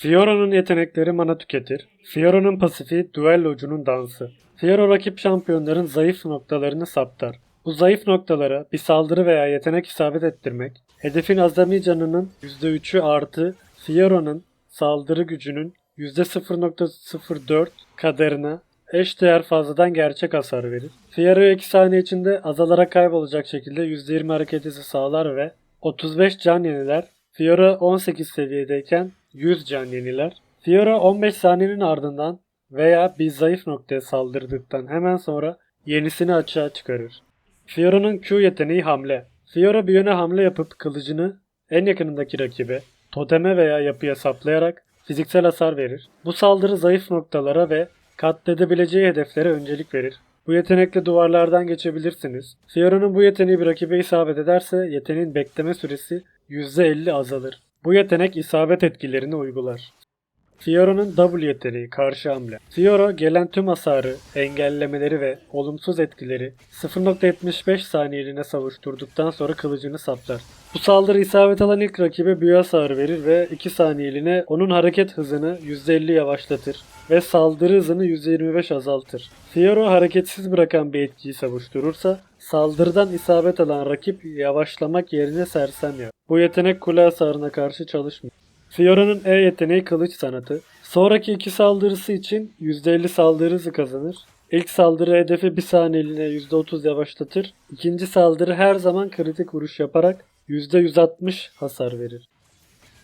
Fiora'nın yetenekleri mana tüketir. Fiora'nın pasifi duellocunun dansı. Fiora rakip şampiyonların zayıf noktalarını saptar. Bu zayıf noktalara bir saldırı veya yetenek isabet ettirmek, hedefin azami canının %3'ü artı Fiora'nın saldırı gücünün %0.04 kadarına eş değer fazladan gerçek hasar verir. Fiora 2 saniye içinde azalarak kaybolacak şekilde %20 hareket sağlar ve 35 can yeniler. Fiora 18 seviyedeyken 100 can yeniler. Fiora 15 saniyenin ardından veya bir zayıf noktaya saldırdıktan hemen sonra yenisini açığa çıkarır. Fiora'nın Q yeteneği hamle. Fiora bir yöne hamle yapıp kılıcını en yakınındaki rakibe, toteme veya yapıya saplayarak fiziksel hasar verir. Bu saldırı zayıf noktalara ve katledebileceği hedeflere öncelik verir. Bu yetenekle duvarlardan geçebilirsiniz. Fiora'nın bu yeteneği bir rakibe isabet ederse yeteneğin bekleme süresi %50 azalır. Bu yetenek isabet etkilerini uygular. Fiora'nın W yeteneği karşı hamle. Fiora gelen tüm hasarı, engellemeleri ve olumsuz etkileri 0.75 saniyeliğine savuşturduktan sonra kılıcını saplar. Bu saldırı isabet alan ilk rakibe büyü hasarı verir ve 2 saniyeliğine onun hareket hızını %50 yavaşlatır ve saldırı hızını %25 azaltır. Fiora hareketsiz bırakan bir etkiyi savuşturursa saldırıdan isabet alan rakip yavaşlamak yerine sersem yapar. Bu yetenek kule hasarına karşı çalışmıyor. Fiora'nın E yeteneği kılıç sanatı. Sonraki iki saldırısı için %50 saldırı hızı kazanır. İlk saldırı hedefi bir saniyeliğine %30 yavaşlatır. İkinci saldırı her zaman kritik vuruş yaparak %160 hasar verir.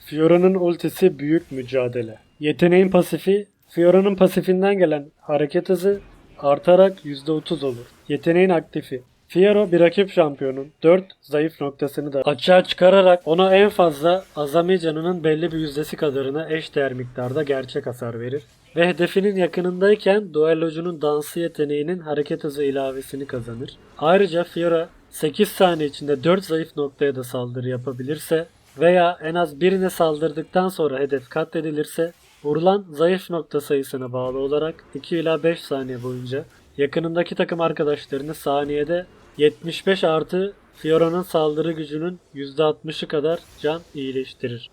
Fiora'nın ultisi büyük mücadele. Yeteneğin pasifi Fiora'nın pasifinden gelen hareket hızı artarak %30 olur. Yeteneğin aktifi Fiora bir rakip şampiyonun 4 zayıf noktasını da açığa çıkararak ona en fazla azami canının belli bir yüzdesi kadarına eş değer miktarda gerçek hasar verir. Ve hedefinin yakınındayken duellocunun dansı yeteneğinin hareket hızı ilavesini kazanır. Ayrıca Fiora 8 saniye içinde 4 zayıf noktaya da saldırı yapabilirse veya en az birine saldırdıktan sonra hedef katledilirse vurulan zayıf nokta sayısına bağlı olarak 2 ila 5 saniye boyunca yakınındaki takım arkadaşlarını saniyede 75 artı Fiora'nın saldırı gücünün %60'ı kadar can iyileştirir.